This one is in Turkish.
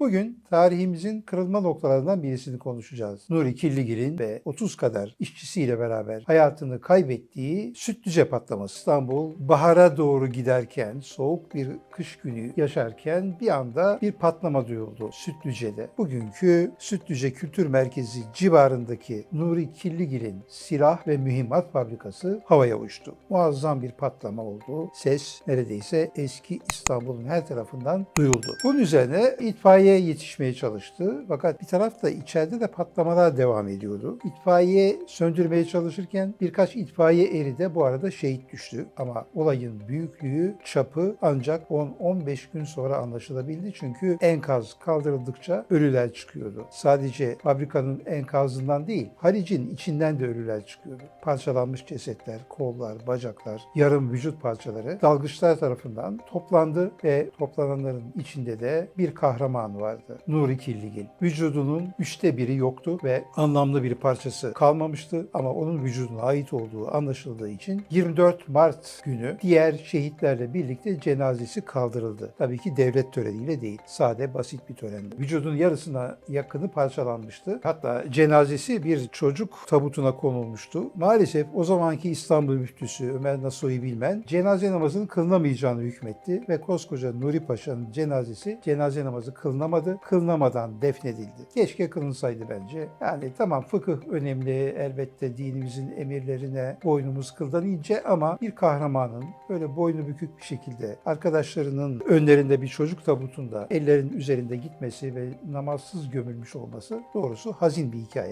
Bugün tarihimizin kırılma noktalarından birisini konuşacağız. Nuri Kirligil'in ve 30 kadar işçisiyle beraber hayatını kaybettiği Sütlüce patlaması. İstanbul bahara doğru giderken, soğuk bir kış günü yaşarken bir anda bir patlama duyuldu Sütlüce'de. Bugünkü Sütlüce Kültür Merkezi civarındaki Nuri Kirligil'in silah ve mühimmat fabrikası havaya uçtu. Muazzam bir patlama oldu. Ses neredeyse eski İstanbul'un her tarafından duyuldu. Bunun üzerine itfaiye yetişmeye çalıştı. Fakat bir tarafta içeride de patlamalar devam ediyordu. İtfaiye söndürmeye çalışırken birkaç itfaiye eri de bu arada şehit düştü. Ama olayın büyüklüğü, çapı ancak 10-15 gün sonra anlaşılabildi. Çünkü enkaz kaldırıldıkça ölüler çıkıyordu. Sadece fabrikanın enkazından değil, haricin içinden de ölüler çıkıyordu. Parçalanmış cesetler, kollar, bacaklar, yarım vücut parçaları dalgıçlar tarafından toplandı ve toplananların içinde de bir kahraman vardı. Nuri Kirligil. Vücudunun üçte biri yoktu ve anlamlı bir parçası kalmamıştı ama onun vücuduna ait olduğu anlaşıldığı için 24 Mart günü diğer şehitlerle birlikte cenazesi kaldırıldı. Tabii ki devlet töreniyle değil. Sade basit bir törendi. Vücudun yarısına yakını parçalanmıştı. Hatta cenazesi bir çocuk tabutuna konulmuştu. Maalesef o zamanki İstanbul müftüsü Ömer Nasuhi Bilmen cenaze namazının kılınamayacağını hükmetti ve koskoca Nuri Paşa'nın cenazesi cenaze namazı kılınamadı. Kılınamadan defnedildi. Keşke kılınsaydı bence. Yani tamam fıkıh önemli elbette dinimizin emirlerine boynumuz kıldan ince ama bir kahramanın böyle boynu bükük bir şekilde arkadaşlarının önlerinde bir çocuk tabutunda ellerin üzerinde gitmesi ve namazsız gömülmüş olması doğrusu hazin bir hikaye.